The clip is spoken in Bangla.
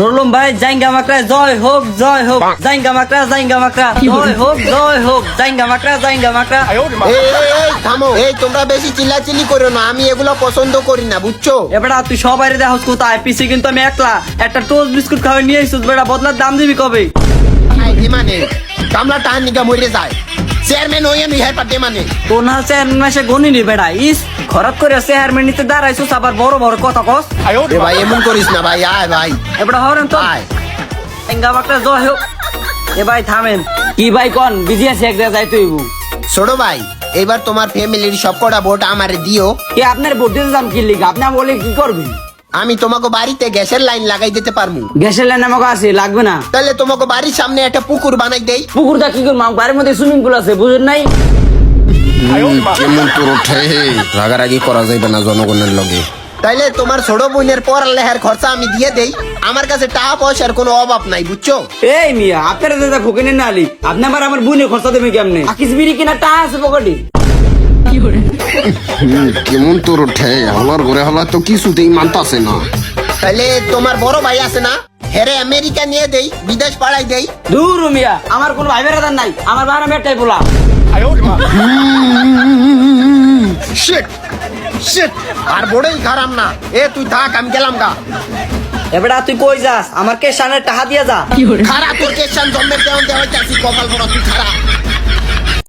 নুরুলম ভাই জাইঙ্গা মাকড়া জয় হোক জয় হোক জাইঙ্গা মাকড়া জাইঙ্গা মাকড়া জয় হোক জয় হোক জাইঙ্গা মাকড়া জাইঙ্গা মাকড়া। এই থামো। তোমরা বেশি চিল্লাচিল্লি করো না আমি এগুলো পছন্দ করি না বুঝছ? এবারে তুই সবাই দেখোস কোথায়? পিসি কিন্তু আমি একলা। একটা টোস্ট বিস্কুট খাওয়াই নিয়ে এসেছিস বেটা বদলার দাম দিবি কবে? আই মানে কামলা টান নিকা মরে যায়। চেয়ারম্যান হয়ে নি হ্যাঁ পাতে মানে। না হচ্ছে এক মাসে গনিনি বেটা ইস খরাত করে চেয়ারম্যান নিতে দাঁড়াইছিস আবার বড় বড় কথা কস। এ ভাই এমন করিস না ভাই আয় ভাই। এবারে হরেন তো আয়। জাইঙ্গা মাকড়া জয় হোক এ ভাই থামেন। কি ভাই কন বিজি আছে এক জায়গায় ছোট ভাই এবার তোমার ফ্যামিলির সব কটা ভোট আমারে দিও। কে আপনার ভোট দিতে যাম কি লিগা? আপনি বলে কি করবেন? আমি তোমাকে বাড়িতে গ্যাসের লাইন লাগাই দিতে পারব গ্যাসের লাইন আমাকে আছে লাগবে না। তাহলে তোমাকে বাড়ির সামনে একটা পুকুর বানাই দেই। পুকুরটা কি করব? বাড়ির মধ্যে সুইমিং পুল আছে বুঝেন নাই? কেমন তোর ওঠে? রাগারাগি করা যাইবে না জনগণের লগে। তাইলে তোমার ছোট বোনের পড়ালেখার খরচা আমি দিয়ে দেই। আমার কাছে টাকা পয়সার কোনো অভাব নাই বুঝছ? এই মিয়া আপনারা দাদা ফোকেনের না আলি আপনি আবার আমার বোনের খরচা দেবে কেমনে? আকিস বিড়ি কিনা টা আছে পকেটে? কেমন তোর ওঠে হলার ঘরে হলা তো কিছুতেই মানতাছে না। তাইলে তোমার বড় ভাই আছে না? হেরে আমেরিকা নিয়ে দেই বিদেশ পাড়াই দেই। দূর মিয়া আমার কোনো ভাই বেড়াদার নাই আমার বাহার আমি একটাই বলা। শিট শিট আর বড়ই খারাপ না। এ তুই থাক আমি গেলাম গা। এবারে তুই কই যাস? আমার কে সানের টাহা দিয়া যা। খারাপ তোর কেসান জন্মের দেওয়ান দেওয়া যাচ্ছি কপাল বড় তুই খারাপ